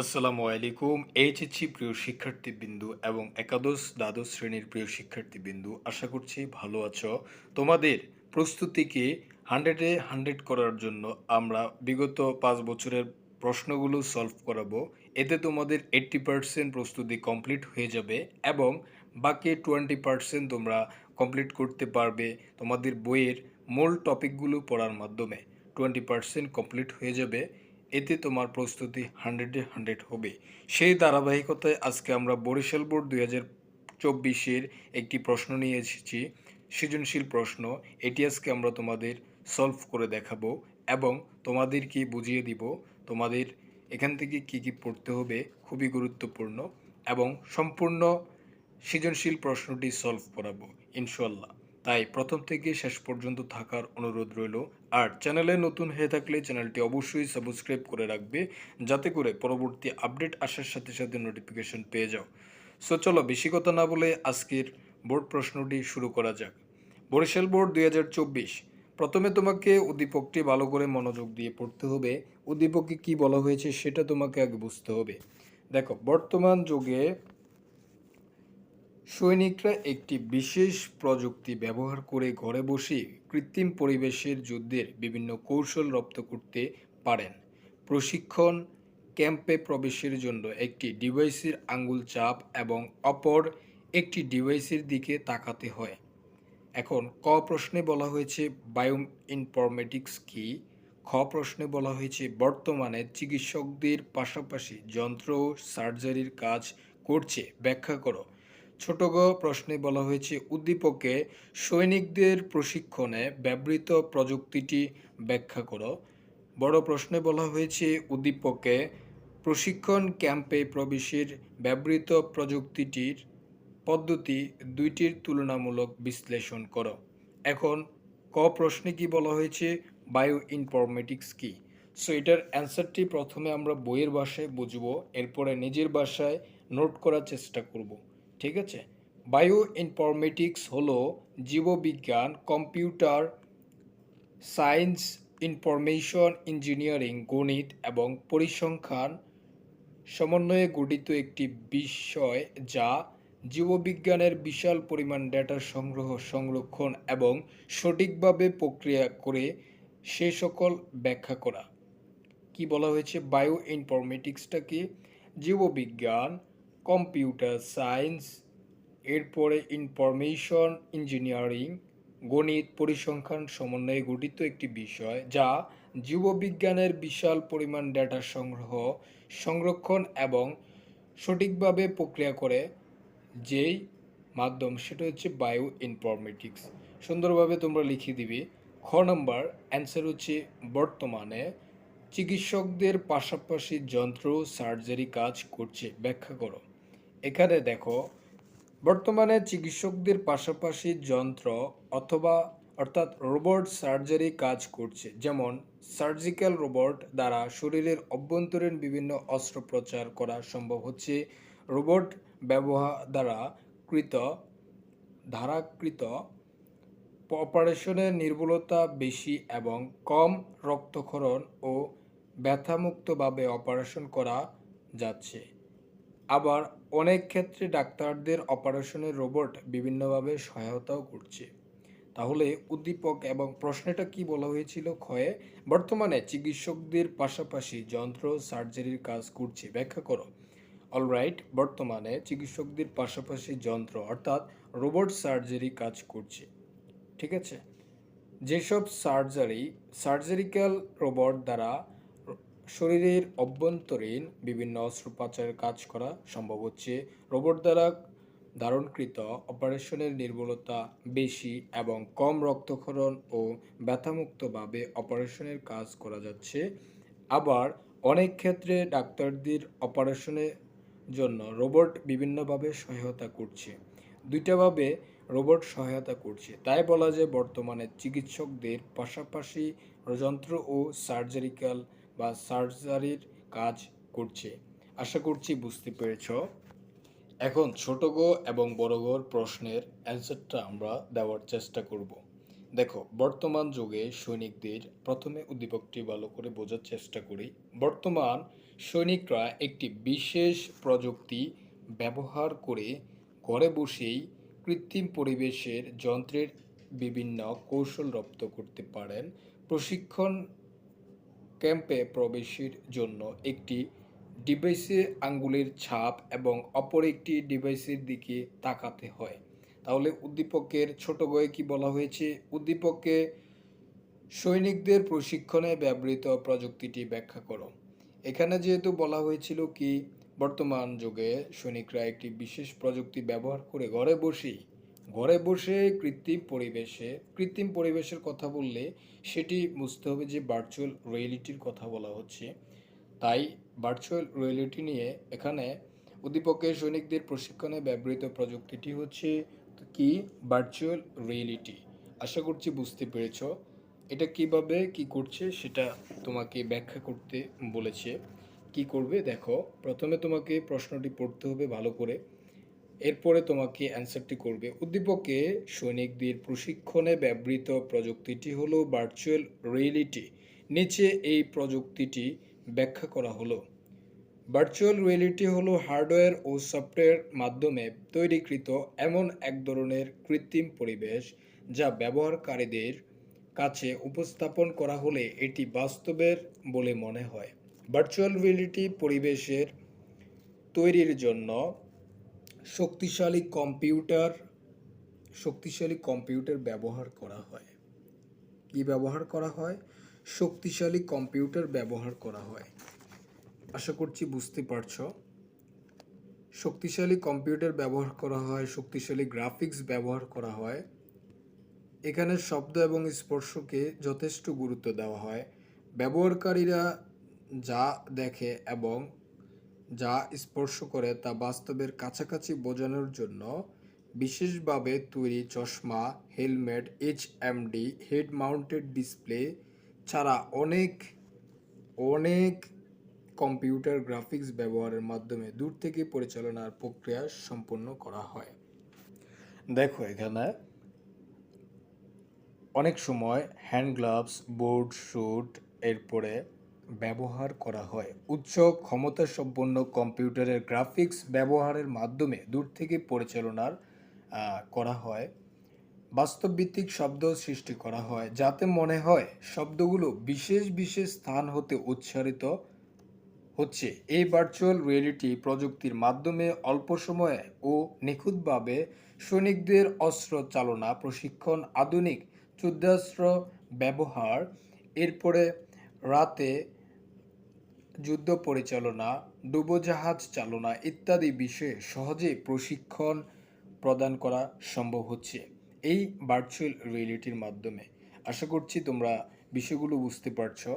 আসসালামু আলাইকুম, এইচএসসি প্রিয় শিক্ষার্থীবৃন্দু এবং একাদশ দ্বাদশ শ্রেণির প্রিয় শিক্ষার্থীবৃন্দু, আশা করছি ভালো আছো। তোমাদের প্রস্তুতিকে হান্ড্রেডে হান্ড্রেড করার জন্য আমরা বিগত পাঁচ বছরের প্রশ্নগুলো সলভ করাবো। এতে তোমাদের এইট্টি পার্সেন্ট প্রস্তুতি কমপ্লিট হয়ে যাবে এবং বাকি টোয়েন্টি পার্সেন্ট তোমরা কমপ্লিট করতে পারবে তোমাদের বইয়ের মূল টপিকগুলো পড়ার মাধ্যমে। টোয়েন্টি পার্সেন্ট কমপ্লিট হয়ে যাবে। এতে তোমার প্রস্তুতি হান্ড্রেডে হান্ড্রেড হবে। সেই ধারাবাহিকতায় আজকে আমরা বরিশাল বোর্ড দুই হাজার চব্বিশের একটি প্রশ্ন নিয়ে এসেছি। সৃজনশীল প্রশ্ন, এটি আজকে আমরা তোমাদের সলভ করে দেখাবো এবং তোমাদেরকে বুঝিয়ে দিব তোমাদের এখান থেকে কি কি পড়তে হবে, খুবই গুরুত্বপূর্ণ এবং সম্পূর্ণ সৃজনশীল প্রশ্নটি সলভ করাবো ইনশাল্লাহ তাই প্রথম থেকে শেষ পর্যন্ত থাকার অনুরোধ রইল। আর চ্যানেলে নতুন হয়ে থাকলে চ্যানেলটি অবশ্যই সাবস্ক্রাইব করে রাখবে, যাতে করে পরবর্তী আপডেট আসার সাথে সাথে নোটিফিকেশন পেয়ে যাও। সো চলো বেশি কথা না বলে আজকের বোর্ড প্রশ্নটি শুরু করা যাক। বরিশাল বোর্ড দুই হাজার চব্বিশ, প্রথমে তোমাকে উদ্দীপকটি ভালো করে মনোযোগ দিয়ে পড়তে হবে। উদ্দীপকে কি বলা হয়েছে সেটা তোমাকে আগে বুঝতে হবে। দেখো, বর্তমান যুগে সৈনিকরা একটি বিশেষ প্রযুক্তি ব্যবহার করে ঘরে বসে কৃত্রিম পরিবেশের যুদ্ধের বিভিন্ন কৌশল রপ্ত করতে পারেন। প্রশিক্ষণ ক্যাম্পে প্রবেশের জন্য একটি ডিভাইসের আঙ্গুল চাপ এবং অপর একটি ডিভাইসের দিকে তাকাতে হয়। এখন, ক প্রশ্নে বলা হয়েছে বায়ো ইনফরমেটিক্স কি? খ প্রশ্নে বলা হয়েছে বর্তমানে চিকিৎসকদের পাশাপাশি যন্ত্র সার্জারির কাজ করছে। ব্যাখ্যা করো। ছোট গ প্রশ্নে বলা হয়েছে, উদ্দীপকে সৈনিকদের প্রশিক্ষণে ব্যবহৃত প্রযুক্তিটি ব্যাখ্যা করো। বড় প্রশ্নে বলা হয়েছে, উদ্দীপকে প্রশিক্ষণ ক্যাম্পে প্রবেশের ব্যবহৃত প্রযুক্তিটির পদ্ধতি দুইটির তুলনামূলক বিশ্লেষণ করো। এখন, ক প্রশ্নে কি বলা হয়েছে বায়ো ইনফরমেটিক্স কি? সো এটার অ্যান্সারটি প্রথমে আমরা বইয়ের ভাষায় বুঝব, এরপরে নিজের ভাষায় নোট করার চেষ্টা করব। ঠিক আছে? বায়ো ইনফরমেটিক্স হলো জীববিজ্ঞান, কম্পিউটার সায়েন্স, ইনফরমেশন ইঞ্জিনিয়ারিং, গণিত এবং পরিসংখ্যান সমন্বয়ে গঠিত একটি বিষয় যা জীববিজ্ঞানের বিশাল পরিমাণ ডেটা সংগ্রহ, সংরক্ষণ এবং সঠিকভাবে প্রক্রিয়া করে সে সকল ব্যাখ্যা করা। কি বলা হয়েছে? বায়ো ইনফরমেটিক্সটা কি? জীববিজ্ঞান কম্পিউটার সায়েন্স এরপরে ইনফরমেশন ইঞ্জিনিয়ারিং গণিত, পরিসংখ্যান সমন্বয়ে গঠিত একটি বিষয় যা জীববিজ্ঞানের বিশাল পরিমাণ ডেটা সংগ্রহ, সংরক্ষণ এবং সঠিকভাবে প্রক্রিয়া করে, যেই মাধ্যম সেটা হচ্ছে বায়ো ইনফরমেটিক্স সুন্দরভাবে তোমরা লিখে দিবি। খ নম্বর অ্যান্সার হচ্ছে বর্তমানে চিকিৎসকদের পাশাপাশি যন্ত্র সার্জারি কাজ করছে। ব্যাখ্যা করো। এখানে দেখো, বর্তমানে চিকিৎসকদের পাশাপাশি যন্ত্র অথবা অর্থাৎ রোবট সার্জারি কাজ করছে। যেমন, সার্জিক্যাল রোবট দ্বারা শরীরের অভ্যন্তরীণ বিভিন্ন অস্ত্রোপচার করা সম্ভব হচ্ছে। রোবট ব্যবহার দ্বারা কৃত, ধারাকৃত অপারেশনের নির্ভুলতা বেশি এবং কম রক্তক্ষরণ ও ব্যথামুক্তভাবে অপারেশন করা যাচ্ছে। আবার অনেক ক্ষেত্রে ডাক্তারদের অপারেশনের রোবট বিভিন্নভাবে সহায়তাও করছে। তাহলে উদ্দীপক এবং প্রশ্নটা কি বলা হয়েছিল ক্ষয়ে? বর্তমানে চিকিৎসকদের পাশাপাশি যন্ত্র সার্জারির কাজ করছে। ব্যাখ্যা করো। অলরাইট বর্তমানে চিকিৎসকদের পাশাপাশি যন্ত্র অর্থাৎ রোবট সার্জারি কাজ করছে। ঠিক আছে? যেসব সার্জারি, সার্জারিক্যাল রোবট দ্বারা শরীরের অভ্যন্তরীণ বিভিন্ন অস্ত্রোপচারের কাজ করা সম্ভব হচ্ছে। রোবট দ্বারা ধারণকৃত অপারেশনের নির্ভুলতা বেশি এবং কম রক্তক্ষরণ ও ব্যথামুক্তভাবে অপারেশনের কাজ করা যাচ্ছে। আবার অনেক ক্ষেত্রে ডাক্তারদের অপারেশনের জন্য রোবট বিভিন্নভাবে সহায়তা করছে। দুইটাভাবে রোবট সহায়তা করছে। তাই বলা যায় বর্তমানে চিকিৎসকদের পাশাপাশি যন্ত্র ও সার্জারিক্যাল বা সার্জারির কাজ করছে। আশা করছি বুঝতে পেরেছ। এখন ছোট গো এবং বড় গোর প্রশ্নের অ্যান্সারটা আমরা দেওয়ার চেষ্টা করব। দেখো, বর্তমান যুগে সৈনিকদের প্রথমে উদ্দীপকটি ভালো করে বোঝার চেষ্টা করি। বর্তমান সৈনিকরা একটি বিশেষ প্রযুক্তি ব্যবহার করে ঘরে বসেই কৃত্রিম পরিবেশের যন্ত্রের বিভিন্ন কৌশল রপ্ত করতে পারেন। প্রশিক্ষণ ক্যাম্পে প্রবেশের জন্য একটি ডিভাইসে আঙ্গুলের ছাপ এবং অপর একটি ডিভাইসের দিকে তাকাতে হয়। তাহলে উদ্দীপকের ছোট বইয়ে কি বলা হয়েছে? উদ্দীপকে সৈনিকদের প্রশিক্ষণে ব্যবহৃত প্রযুক্তিটি ব্যাখ্যা করো। এখানে যেহেতু বলা হয়েছিল কি, বর্তমান যুগে সৈনিকরা একটি বিশেষ প্রযুক্তি ব্যবহার করে ঘরে বসেই ঘরে বসে কৃত্রিম পরিবেশে, কৃত্রিম পরিবেশের কথা বললে সেটি বুঝতে হবে যে ভার্চুয়াল রিয়েলিটির কথা বলা হচ্ছে। তাই ভার্চুয়াল রিয়েলিটি নিয়ে এখানে উদ্দীপকে সৈনিকদের প্রশিক্ষণে ব্যবহৃত প্রযুক্তিটি হচ্ছে কি? ভার্চুয়াল রিয়েলিটি আশা করছি বুঝতে পেরেছ। এটা কীভাবে কি করছে সেটা তোমাকে ব্যাখ্যা করতে বলেছে। কি করবে? দেখো, প্রথমে তোমাকে প্রশ্নটি পড়তে হবে ভালো করে। এরপরে তোমাকে অ্যান্সারটি করবে। উদ্দীপকে সৈনিকদের প্রশিক্ষণে ব্যবহৃত প্রযুক্তিটি হলো ভার্চুয়াল রিয়েলিটি নিচে এই প্রযুক্তিটি ব্যাখ্যা করা হলো। ভার্চুয়াল রিয়েলিটি হলো হার্ডওয়্যার ও সফটওয়্যার মাধ্যমে তৈরিকৃত এমন এক ধরনের কৃত্রিম পরিবেশ যা ব্যবহারকারীদের কাছে উপস্থাপন করা হলে এটি বাস্তবের বলে মনে হয়। ভার্চুয়াল রিয়েলিটি পরিবেশের তৈরির জন্য শক্তিশালী কম্পিউটার শক্তিশালী কম্পিউটার ব্যবহার করা হয়। কি ব্যবহার করা হয়? শক্তিশালী কম্পিউটার ব্যবহার করা হয়। আশা করছি বুঝতে পারছ। শক্তিশালী কম্পিউটার ব্যবহার করা হয়, শক্তিশালী গ্রাফিক্স ব্যবহার করা হয়। এখানে শব্দ এবং স্পর্শকে যথেষ্ট গুরুত্ব দেওয়া হয়। ব্যবহারকারীরা যা দেখে এবং যা স্পর্শ করে তা বাস্তবের কাছাকাছি বোঝানোর জন্য বিশেষভাবে তৈরি চশমা, helmet HMD head mounted display ছাড়া অনেক অনেক কম্পিউটার গ্রাফিক্স ব্যবহারের মাধ্যমে দূর থেকে পরিচালনার প্রক্রিয়া সম্পন্ন করা হয়। দেখো এখানে অনেক সময় হ্যান্ড গ্লাভস, বোর্ড স্যুট এরপরে ব্যবহার করা হয়। উচ্চ ক্ষমতা সম্পন্ন কম্পিউটারের গ্রাফিক্স ব্যবহারের মাধ্যমে দূর থেকে পরিচালনার করা হয়। বাস্তবভিত্তিক শব্দ সৃষ্টি করা হয়, যাতে মনে হয় শব্দগুলো বিশেষ বিশেষ স্থান হতে উচ্চারিত হচ্ছে। এই ভার্চুয়াল রিয়েলিটি প্রযুক্তির মাধ্যমে অল্প সময়ে ও নিখুঁতভাবে সৈনিকদের অস্ত্র চালনা, প্রশিক্ষণ, আধুনিক যুদ্ধাস্ত্র ব্যবহার, এরপরে রাতে যুদ্ধ পরিচালনা, ডুবোজাহাজ চালনা ইত্যাদি বিষয়ে সহজে প্রশিক্ষণ প্রদান করা সম্ভব হচ্ছে এই ভার্চুয়াল রিয়েলিটির মাধ্যমে। আশা করছি তোমরা বিষয়গুলো বুঝতে পারছ।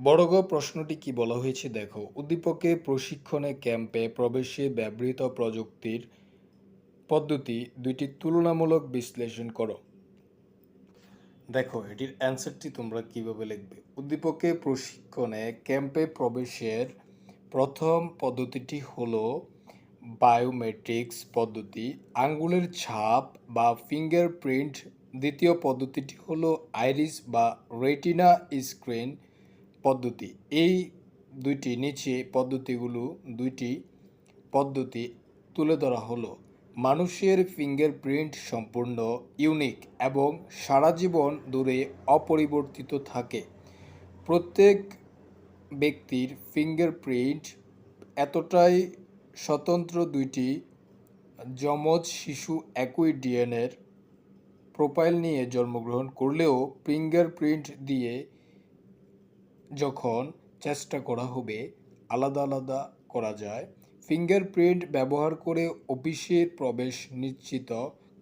বড় প্রশ্নটি কি বলা হয়েছে দেখো। উদ্দীপকে প্রশিক্ষণে ক্যাম্পে প্রবেশে ব্যবহৃত প্রযুক্তির পদ্ধতি দুইটি তুলনামূলক বিশ্লেষণ করো। দেখো, এটির অ্যান্সারটি তোমরা কীভাবে লিখবে? উদ্দীপকে প্রশিক্ষণে ক্যাম্পে প্রবেশের প্রথম পদ্ধতিটি হলো বায়োমেট্রিক্স পদ্ধতি। আঙ্গুলের ছাপ বা ফিঙ্গারপ্রিন্ট দ্বিতীয় পদ্ধতিটি হলো আইরিস বা রেটিনা স্ক্রিন পদ্ধতি। এই দুইটি নিচে পদ্ধতিগুলো দুইটি পদ্ধতি তুলে ধরা হলো। মানুষের ফিঙ্গারপ্রিন্ট সম্পূর্ণ ইউনিক এবং সারা জীবন ধরে অপরিবর্তিত থাকে। প্রত্যেক ব্যক্তির ফিঙ্গারপ্রিন্ট এতটাই স্বতন্ত্র দুইটি যমজ শিশু একই ডিএনএর প্রোফাইল নিয়ে জন্মগ্রহণ করলেও ফিঙ্গারপ্রিন্ট দিয়ে যখন চেষ্টা করা হবে, আলাদা আলাদা করা যায়। ফিঙ্গারপ্রিন্ট ব্যবহার করে অফিসের প্রবেশ নিশ্চিত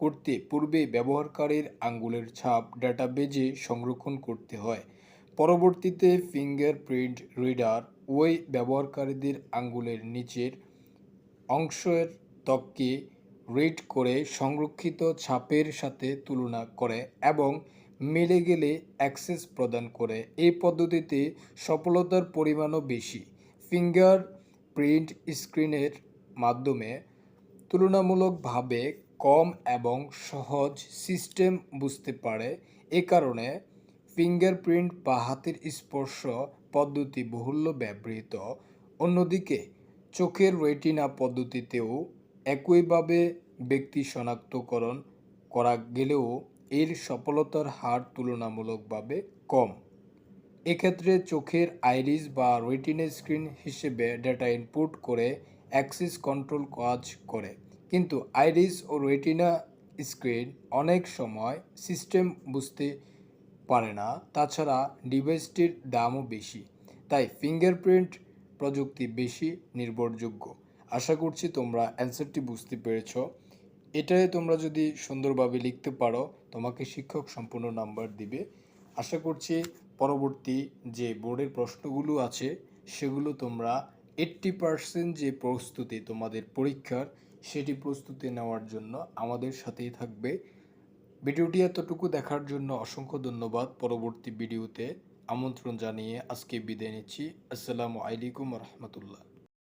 করতে পূর্বে ব্যবহারকারীর আঙ্গুলের ছাপ ডাটাবেজে সংরক্ষণ করতে হয়। পরবর্তীতে ফিঙ্গারপ্রিন্ট রিডার ওই ব্যবহারকারীদের আঙ্গুলের নিচের অংশের ত্বককে রিড করে সংরক্ষিত ছাপের সাথে তুলনা করে এবং মিলে গেলে অ্যাক্সেস প্রদান করে। এই পদ্ধতিতে সফলতার পরিমাণও বেশি। ফিঙ্গার প্রিন্ট স্ক্রিনের মাধ্যমে তুলনামূলকভাবে কম এবং সহজ সিস্টেম বুঝতে পারে। এ কারণে ফিঙ্গারপ্রিন্ট বা হাতের স্পর্শ পদ্ধতি বহুল্য ব্যবহৃত। অন্যদিকে, চোখের রেটিনা পদ্ধতিতেও একইভাবে ব্যক্তি শনাক্তকরণ করা গেলেও এর সফলতার হার তুলনামূলকভাবে কম। এক্ষেত্রে চোখের আইরিস বা রেটিনা স্ক্রিন হিসেবে ডেটা ইনপুট করে অ্যাক্সিস কন্ট্রোল কাজ করে। কিন্তু আইরিস ও রেটিনা স্ক্রিন অনেক সময় সিস্টেম বুঝতে পারে না, তাছাড়া ডিভাইসটির দামও বেশি। তাই ফিঙ্গারপ্রিন্ট প্রযুক্তি বেশি নির্ভরযোগ্য। আশা করছি তোমরা অ্যান্সারটি বুঝতে পেরেছ। এটাই তোমরা যদি সুন্দরভাবে লিখতে পারো, তোমাকে শিক্ষক সম্পূর্ণ নাম্বার দিবে। আশা করছি পরবর্তী যে বোর্ডের প্রশ্নগুলো আছে, সেগুলো তোমরা এইট্টি পারসেন্ট যে প্রস্তুতি তোমাদের পরীক্ষার, সেটি প্রস্তুতি নেওয়ার জন্য আমাদের সাথেই থাকবে। ভিডিওটি এতটুকু দেখার জন্য অসংখ্য ধন্যবাদ। পরবর্তী ভিডিওতে আমন্ত্রণ জানিয়ে আজকে বিদায় নিচ্ছি। আসসালামু আলাইকুম রহমতুল্লাহ।